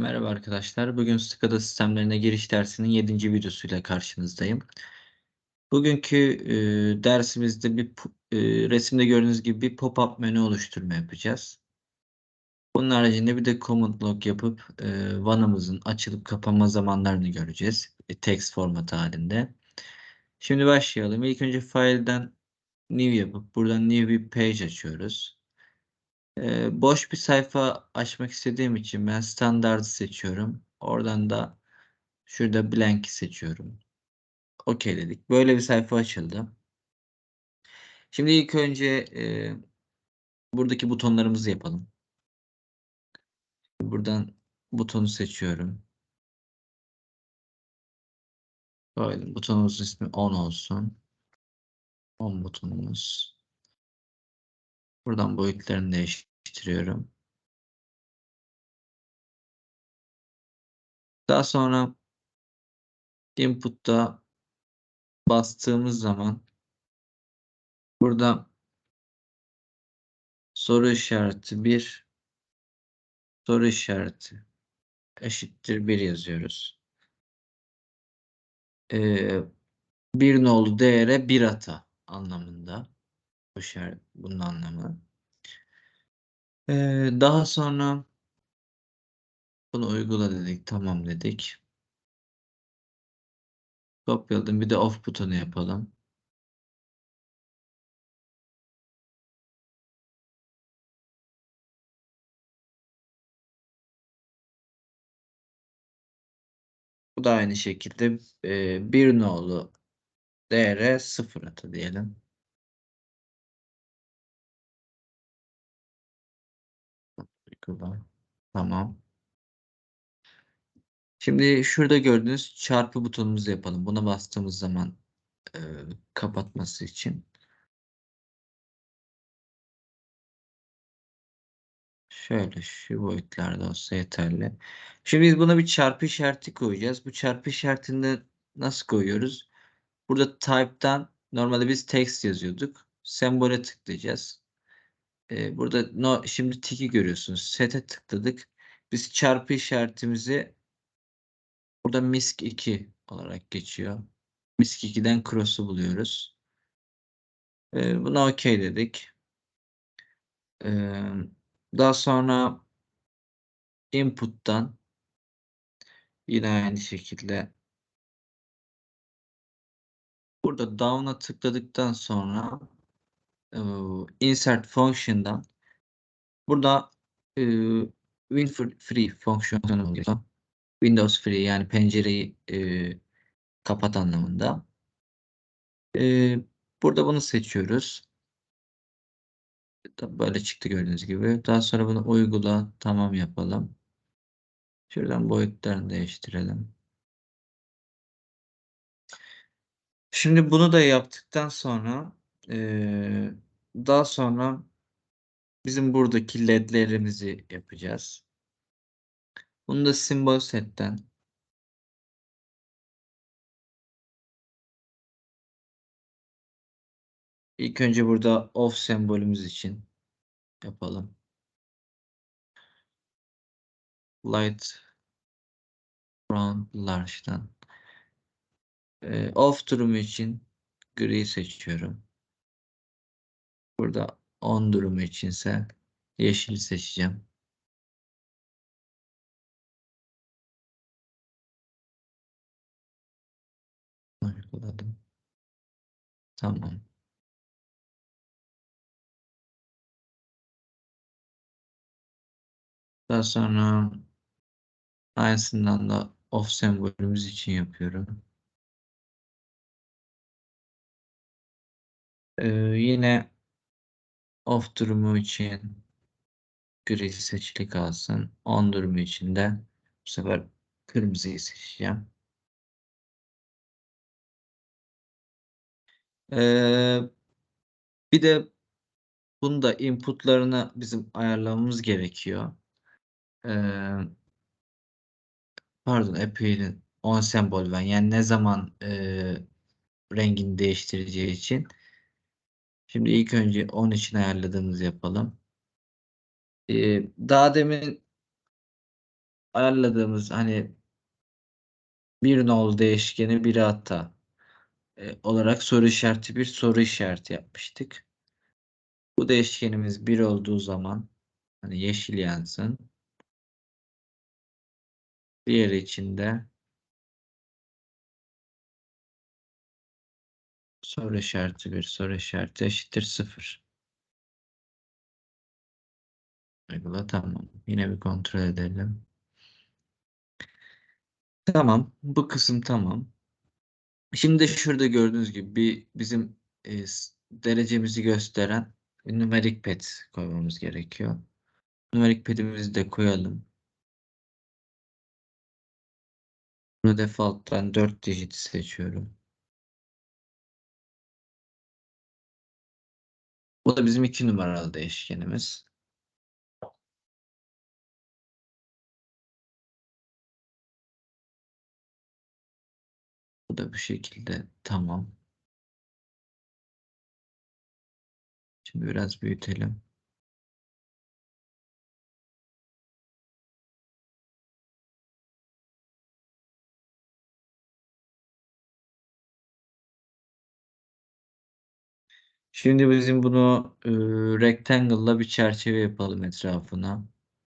Merhaba arkadaşlar. Bugün SCADA sistemlerine giriş dersinin 7. videosuyla karşınızdayım. Bugünkü e, dersimizde bir e, resimde gördüğünüz gibi bir pop-up menü oluşturma yapacağız. Bunun haricinde bir de command log yapıp e, vanamızın açılıp kapanma zamanlarını göreceğiz. E, text format halinde. Şimdi başlayalım. İlk önce file'den new yapıp buradan new bir page açıyoruz. Ee, boş bir sayfa açmak istediğim için ben standart seçiyorum. Oradan da şurada blank seçiyorum. OK dedik. Böyle bir sayfa açıldı. Şimdi ilk önce e, buradaki butonlarımızı yapalım. Buradan butonu seçiyorum. Böyle butonumuzun ismi on olsun. On butonumuz. Buradan boyutlarını değiştiriyorum. Daha sonra input'ta bastığımız zaman burada soru işareti 1 soru işareti eşittir 1 yazıyoruz. Ee, bir nolu değere bir ata anlamında. Bu işaret, bunun anlamı. Ee, daha sonra bunu uygula dedik. Tamam dedik. Kopyaladım. Bir de off butonu yapalım. Bu da aynı şekilde e, bir nolu değere sıfır atı diyelim. Uygula. Tamam. Şimdi şurada gördüğünüz çarpı butonumuzu yapalım. Buna bastığımız zaman e, kapatması için. Şöyle şu boyutlarda olsa yeterli. Şimdi biz buna bir çarpı işareti koyacağız. Bu çarpı işaretini nasıl koyuyoruz? Burada type'dan normalde biz text yazıyorduk. Sembole tıklayacağız. Ee, burada no, şimdi tiki görüyorsunuz. Set'e tıkladık. Biz çarpı işaretimizi burada MISC 2 olarak geçiyor. MISC 2'den cross'u buluyoruz. Ee, buna OK dedik. Ee, daha sonra input'tan yine aynı şekilde burada down'a tıkladıktan sonra e, insert function'dan burada e, win free fonksiyonu oluyor. Windows free yani pencereyi e, kapat anlamında. E, burada bunu seçiyoruz. Böyle çıktı gördüğünüz gibi. Daha sonra bunu uygula. Tamam yapalım. Şuradan boyutlarını değiştirelim. Şimdi bunu da yaptıktan sonra e, daha sonra bizim buradaki ledlerimizi yapacağız. Bunu da symbol setten ilk önce burada off sembolümüz için yapalım. Light brown large'dan e, off durumu için gri seçiyorum. Burada on durumu içinse yeşil seçeceğim. Uyguladım. Tamam. Daha sonra aynısından da off sembolümüz için yapıyorum. Ee, yine off durumu için gri seçili kalsın. On durumu için de bu sefer kırmızıyı seçeceğim. Ee, bir de bunu da inputlarını bizim ayarlamamız gerekiyor. Ee, pardon appear'in on sembol ben yani ne zaman e, rengini değiştireceği için. Şimdi ilk önce 10 için ayarladığımız yapalım. Ee, daha demin ayarladığımız hani bir nol değişkeni bir hata e, olarak soru işareti bir soru işareti yapmıştık. Bu değişkenimiz bir olduğu zaman hani yeşil yansın. Diğeri içinde soru işareti bir soru işareti eşittir sıfır. Uygula tamam. Yine bir kontrol edelim. Tamam. Bu kısım tamam. Şimdi şurada gördüğünüz gibi bir bizim e, derecemizi gösteren numerik pad koymamız gerekiyor. Numerik pad'imizi de koyalım. Burada default'tan 4 digit seçiyorum. Bu da bizim 2 numaralı değişkenimiz. Bu da bu şekilde tamam. Şimdi biraz büyütelim. Şimdi bizim bunu e, rectangle'la bir çerçeve yapalım etrafına.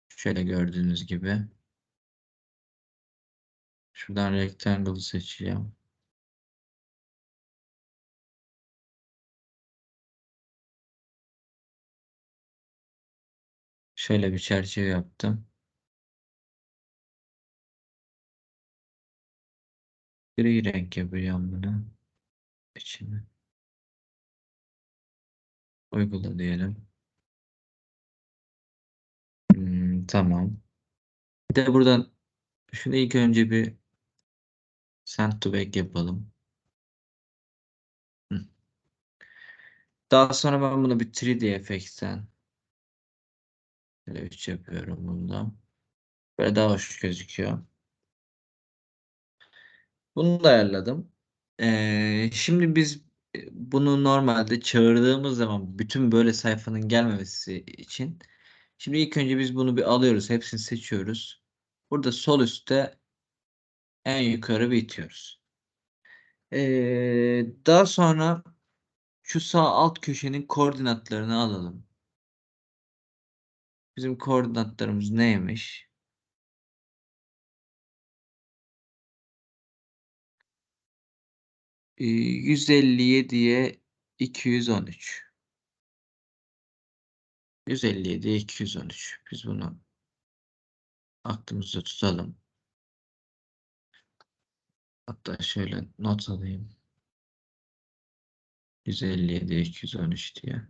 Şöyle gördüğünüz gibi. Şuradan rectangle seçeceğim. Şöyle bir çerçeve yaptım. Gri renk yapacağım bunu. İçine. Uygula diyelim. Hmm, tamam. Bir de buradan şunu ilk önce bir send to back yapalım. Daha sonra ben bunu bir 3D FX'ten böyle 3 yapıyorum bunda. Böyle daha hoş gözüküyor. Bunu da ayarladım. Ee, şimdi biz bunu normalde çağırdığımız zaman bütün böyle sayfanın gelmemesi için şimdi ilk önce biz bunu bir alıyoruz. Hepsini seçiyoruz. Burada sol üstte en yukarı bir itiyoruz. Ee, daha sonra şu sağ alt köşenin koordinatlarını alalım. Bizim koordinatlarımız neymiş? 157'ye 213. 157'ye 213. Biz bunu aklımızda tutalım. Hatta şöyle not alayım. 157'ye 213 diye.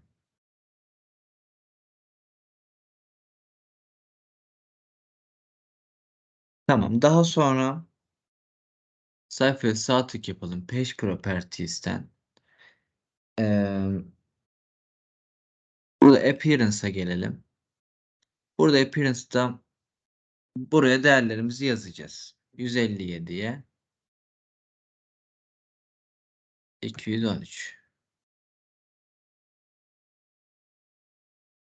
Tamam. Daha sonra sayfaya sağ tık yapalım. Page Properties'ten ee, burada Appearance'a gelelim. Burada Appearance'da buraya değerlerimizi yazacağız. 157'ye 213.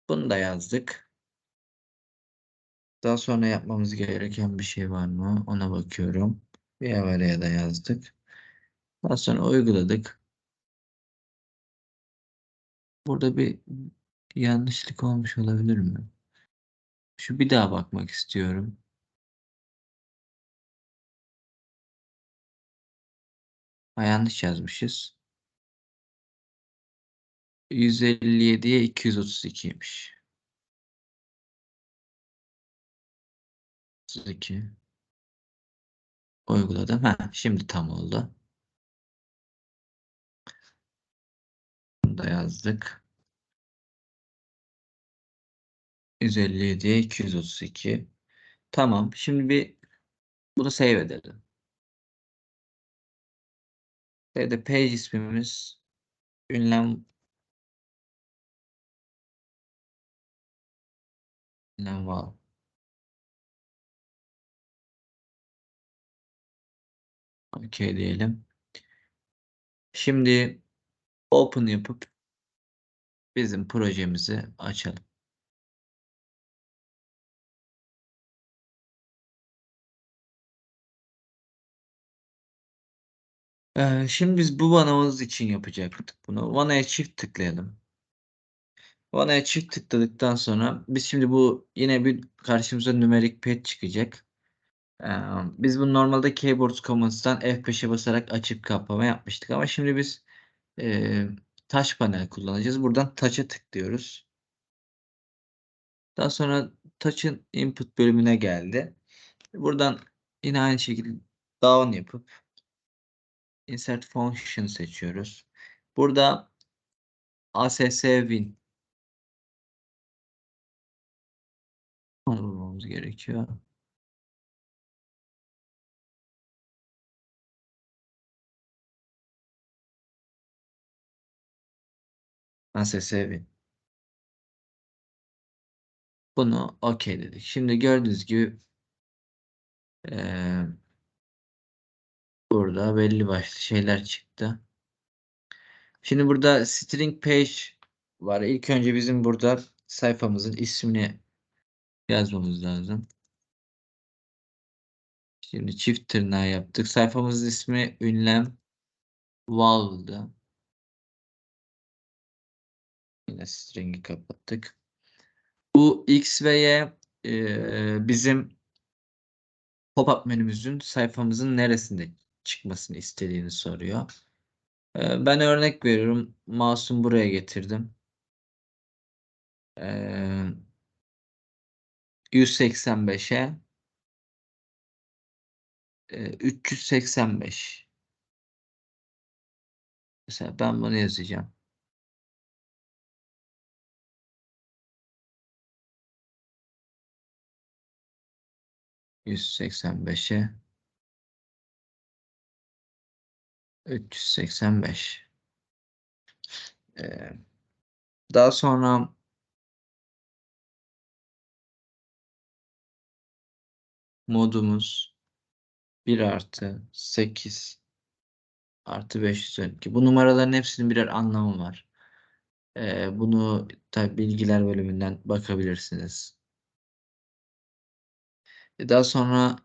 Bunu da yazdık. Daha sonra yapmamız gereken bir şey var mı? Ona bakıyorum. Bir araya da yazdık. Daha sonra uyguladık. Burada bir yanlışlık olmuş olabilir mi? Şu bir daha bakmak istiyorum. Ha, yanlış yazmışız. 157'ye 232'ymiş. 32. Uyguladım. Ha, şimdi tam oldu. Bunu da yazdık. 157'ye 232. Tamam. Şimdi bir bunu save edelim. Save'de page ismimiz ünlem ünlem wow. Okey diyelim. Şimdi open yapıp bizim projemizi açalım. Ee, şimdi biz bu vanamız için yapacaktık bunu. Vanaya çift tıklayalım. Vanaya çift tıkladıktan sonra biz şimdi bu yine bir karşımıza numerik pet çıkacak. Biz bunu normalde Keyboard Commands'tan F5'e basarak açıp kapama yapmıştık ama şimdi biz e, Touch panel kullanacağız. Buradan Touch'a tıklıyoruz. Daha sonra Touch'ın input bölümüne geldi. Buradan yine aynı şekilde down yapıp insert function seçiyoruz. Burada ASS win bulmamız gerekiyor. ASS win. Bunu OK dedik. Şimdi gördüğünüz gibi ee, burada belli başlı şeyler çıktı. Şimdi burada string page var. İlk önce bizim burada sayfamızın ismini yazmamız lazım. Şimdi çift tırnağı yaptık. Sayfamızın ismi ünlem Valve'dı. Yine string'i kapattık. Bu X ve Y e, bizim pop-up menümüzün sayfamızın neresinde çıkmasını istediğini soruyor. E, ben örnek veriyorum. Mouse'umu buraya getirdim. E, 185'e e, 385 Mesela ben bunu yazacağım. Yüz seksen beşe üç yüz seksen beş. Ee, daha sonra modumuz bir artı sekiz artı beş yüz on Bu numaraların hepsinin birer anlamı var. Ee, bunu tabi bilgiler bölümünden bakabilirsiniz. Daha sonra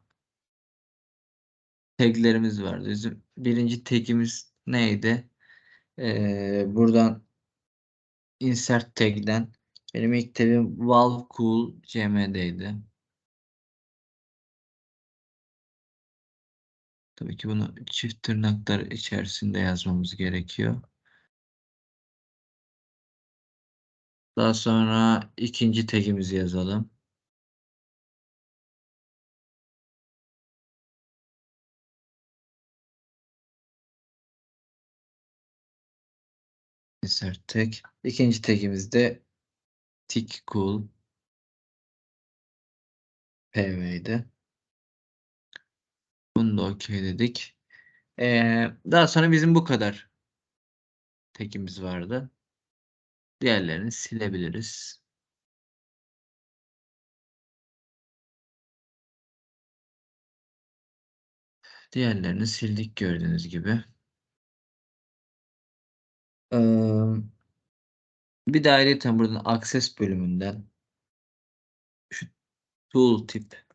taglerimiz vardı. Bizim birinci tagimiz neydi? Ee, buradan insert tag'den benim ilk tagim valcool cm'deydi. Tabii ki bunu çift tırnaklar içerisinde yazmamız gerekiyor. Daha sonra ikinci tagimizi yazalım. Insert tag. İkinci tagimiz de tick cool pv'ydi. Bunu da okey dedik. Ee, daha sonra bizim bu kadar tagimiz vardı. Diğerlerini silebiliriz. Diğerlerini sildik gördüğünüz gibi. Ee, bir de ayrıca buradan access bölümünden şu tool tip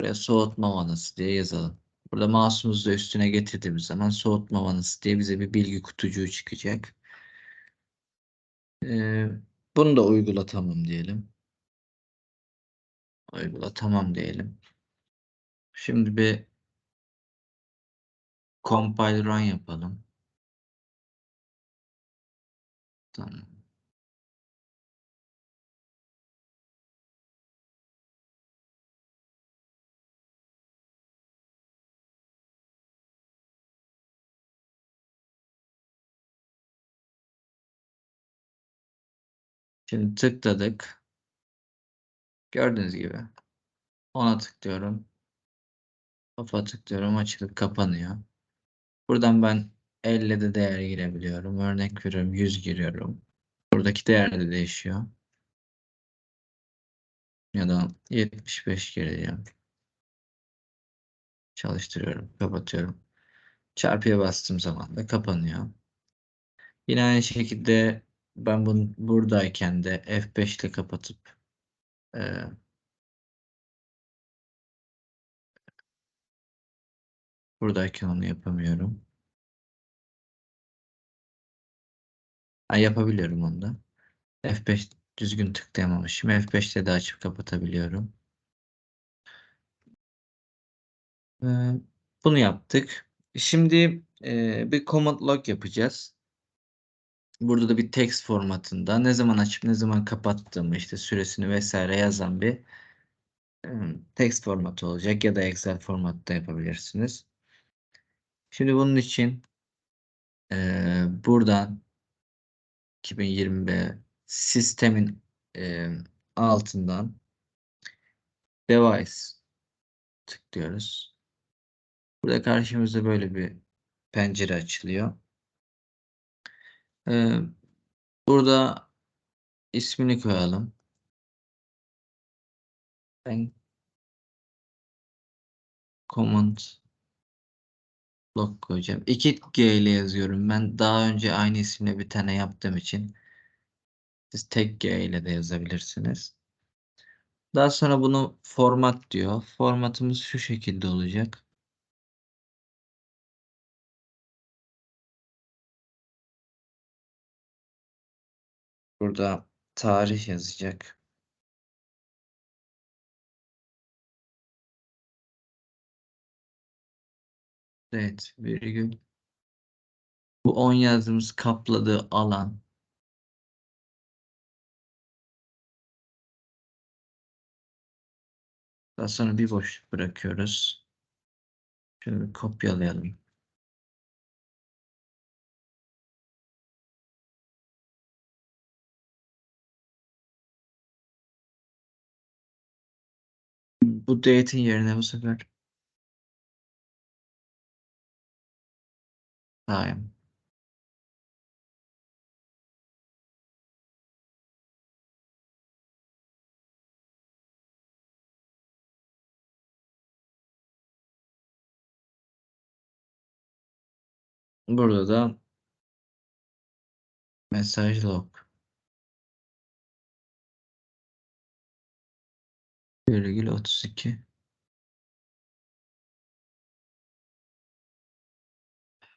buraya soğutma vanası diye yazalım. Burada mouse'umuzu da üstüne getirdiğimiz zaman soğutma vanası diye bize bir bilgi kutucuğu çıkacak. Ee, bunu da uygula tamam diyelim. Uygula tamam diyelim. Şimdi bir compile run yapalım. Tamam. Şimdi tıkladık. Gördüğünüz gibi. Ona tıklıyorum. Kafa tıklıyorum. Açılıp kapanıyor. Buradan ben 50 de değer girebiliyorum. Örnek veriyorum 100 giriyorum. Buradaki değer de değişiyor. Ya da 75 gireceğim. Çalıştırıyorum. Kapatıyorum. Çarpıya bastığım zaman da kapanıyor. Yine aynı şekilde ben bunu buradayken de F5 ile kapatıp e, buradayken onu yapamıyorum. Ha, yapabiliyorum onu da. F5 düzgün tıklayamamışım. F5'te de açıp kapatabiliyorum. Ee, bunu yaptık. Şimdi e, bir command log yapacağız. Burada da bir text formatında ne zaman açıp ne zaman kapattığımı işte süresini vesaire yazan bir e, text formatı olacak ya da Excel formatta yapabilirsiniz. Şimdi bunun için e, buradan 2020 sistemin e, altından device tıklıyoruz. Burada karşımıza böyle bir pencere açılıyor. Ee, burada ismini koyalım. Ben command block koyacağım. 2G ile yazıyorum. Ben daha önce aynı isimle bir tane yaptığım için siz tek G ile de yazabilirsiniz. Daha sonra bunu format diyor. Formatımız şu şekilde olacak. Burada tarih yazacak. Evet, virgül. Bu 10 yazdığımız kapladığı alan Daha sonra bir boşluk bırakıyoruz. Şöyle bir kopyalayalım. Bu date'in yerine bu sefer time. Burada da mesaj log. Virgül 32.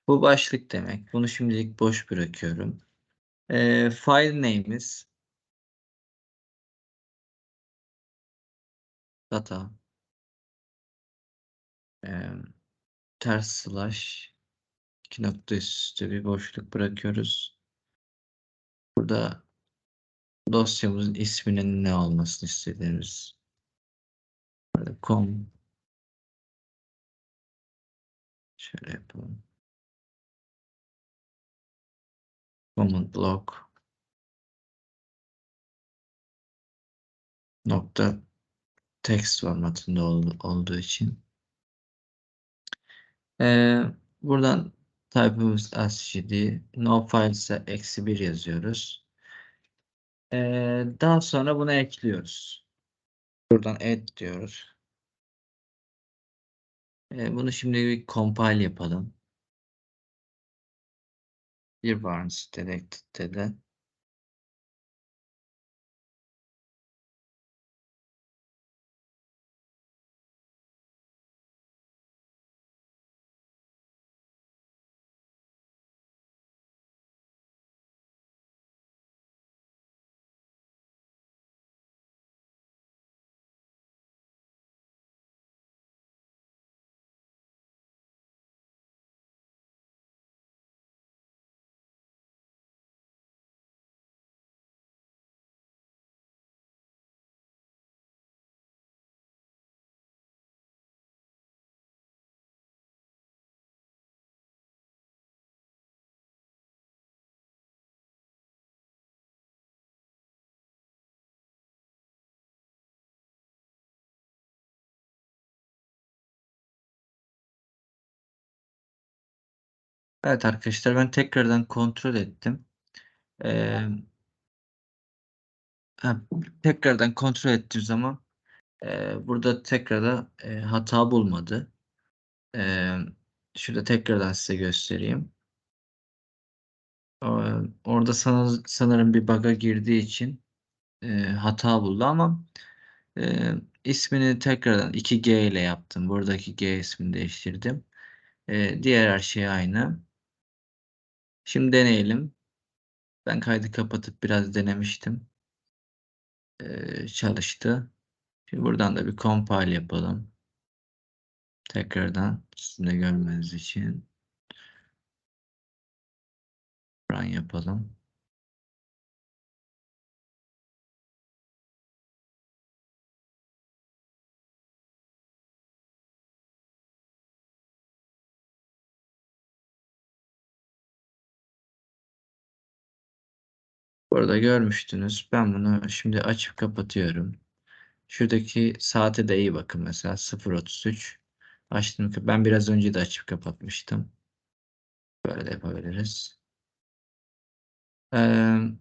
Bu başlık demek. Bunu şimdilik boş bırakıyorum. Ee, file name'imiz data ee, ters slash iki nokta üstü bir boşluk bırakıyoruz. Burada dosyamızın isminin ne olmasını istediğimiz com şöyle yapalım. Command block nokta text formatında ol, olduğu için ee, buradan type'ımız ascii no file ise eksi bir yazıyoruz. Ee, daha sonra bunu ekliyoruz. Buradan add diyoruz. Ee, bunu şimdi bir compile yapalım. Bir varmış delected de. Evet arkadaşlar ben tekrardan kontrol ettim. Ee, ha, tekrardan kontrol ettiğim zaman e, burada tekrar da e, hata bulmadı. E, şurada tekrardan size göstereyim. Orada sanır, sanırım bir bug'a girdiği için e, hata buldu ama e, ismini tekrardan 2G ile yaptım. Buradaki G ismini değiştirdim. E, diğer her şey aynı. Şimdi deneyelim. Ben kaydı kapatıp biraz denemiştim. Ee, çalıştı. Şimdi buradan da bir compile yapalım. Tekrardan sizin de görmeniz için. Run yapalım. Burada görmüştünüz. Ben bunu şimdi açıp kapatıyorum. Şuradaki saate de iyi bakın mesela 0.33. Açtım. Ben biraz önce de açıp kapatmıştım. Böyle de yapabiliriz. Ee,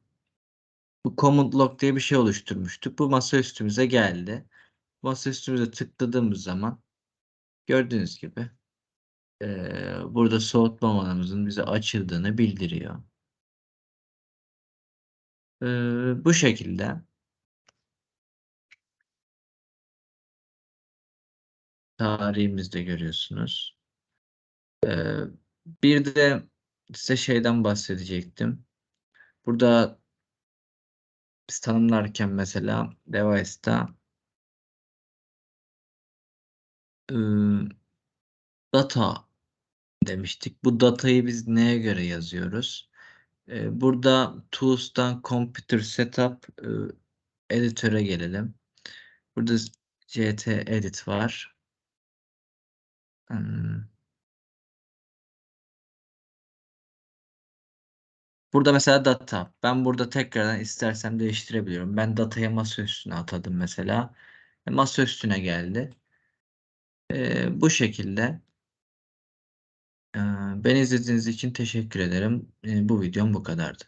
bu command log diye bir şey oluşturmuştuk. Bu masa üstümüze geldi. Masa üstümüze tıkladığımız zaman gördüğünüz gibi ee, burada soğutma vanamızın bize açıldığını bildiriyor. Ee, bu şekilde tarihimizde görüyorsunuz. Ee, bir de size şeyden bahsedecektim. Burada biz tanımlarken mesela device'da ıı, data demiştik. Bu datayı biz neye göre yazıyoruz? Ee, burada Tools'tan Computer Setup ıı, editöre gelelim. Burada CT Edit var. Hmm. Burada mesela data. Ben burada tekrardan istersem değiştirebiliyorum. Ben datayı masa üstüne atadım mesela. E, masa üstüne geldi. Ee, bu şekilde. Beni izlediğiniz için teşekkür ederim. Bu videom bu kadardı.